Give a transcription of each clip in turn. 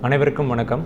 அனைவருக்கும் வணக்கம்.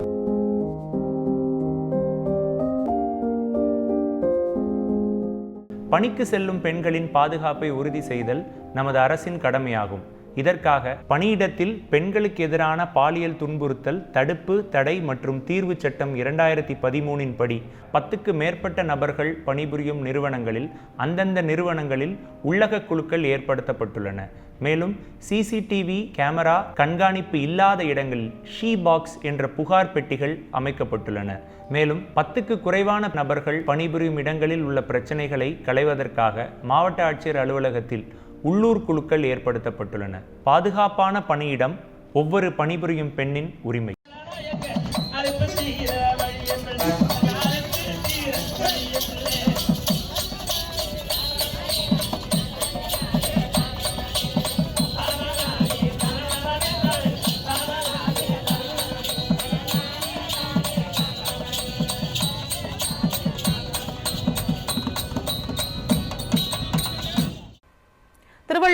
பணிக்கு செல்லும் பெண்களின் பாதுகாப்பை உறுதி செய்தல் நமது அரசின் கடமையாகும். இதற்காக பணியிடத்தில் பெண்களுக்கு எதிரான பாலியல் துன்புறுத்தல் தடுப்பு தடை மற்றும் தீர்வு சட்டம் இரண்டாயிரத்தி பதிமூனின் படி பத்துக்கு மேற்பட்ட நபர்கள் பணிபுரியும் நிறுவனங்களில் அந்தந்த நிறுவனங்களில் உள்ளக குழுக்கள் ஏற்படுத்தப்பட்டுள்ளன. மேலும் சிசிடிவி கேமரா கண்காணிப்பு இல்லாத இடங்களில் ஷீ பாக்ஸ் என்ற புகார் பெட்டிகள் அமைக்கப்பட்டுள்ளன. மேலும் பத்துக்கு குறைவான நபர்கள் பணிபுரியும் இடங்களில் உள்ள பிரச்சனைகளை களைவதற்காக மாவட்ட ஆட்சியர் அலுவலகத்தில் உள்ளூர் குழுக்கள் ஏற்படுத்தப்பட்டுள்ளன. பாதுகாப்பான பணியிடம் ஒவ்வொரு பணிபுரியும் பெண்ணின் உரிமை.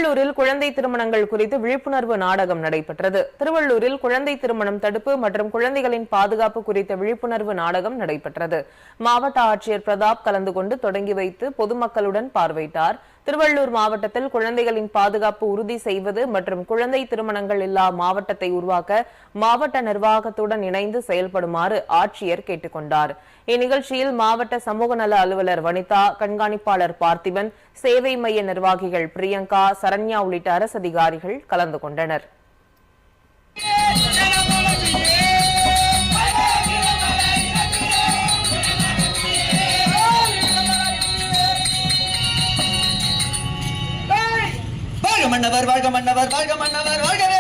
திருவள்ளூரில் குழந்தை திருமணங்கள் குறித்து விழிப்புணர்வு நாடகம் நடைபெற்றது. திருவள்ளூரில் குழந்தை திருமணம் தடுப்பு மற்றும் குழந்தைகளின் பாதுகாப்பு குறித்த விழிப்புணர்வு நாடகம் நடைபெற்றது. மாவட்ட ஆட்சியர் பிரதாப் கலந்து கொண்டு தொடங்கி வைத்து பொதுமக்களுடன் பார்வையிட்டார். திருவள்ளூர் மாவட்டத்தில் குழந்தைகளின் பாதுகாப்பு உறுதி செய்வது மற்றும் குழந்தை திருமணங்கள் இல்லா மாவட்டத்தை உருவாக்க மாவட்ட நிர்வாகத்துடன் இணைந்து செயல்படுமாறு ஆட்சியர் கேட்டுக்கொண்டார். இந்நிகழ்ச்சியில் மாவட்ட சமூக நல அலுவலர் வனிதா கண்காணிப்பாளர் பார்த்திபன் சேவை மைய நிர்வாகிகள் பிரியங்கா சரண்யா உள்ளிட்ட அரசு அதிகாரிகள் கலந்து கொண்டனர். மன்னவர் வாழ்க மன்னவர் வாழ்க மன்னவர் வாழ்கவே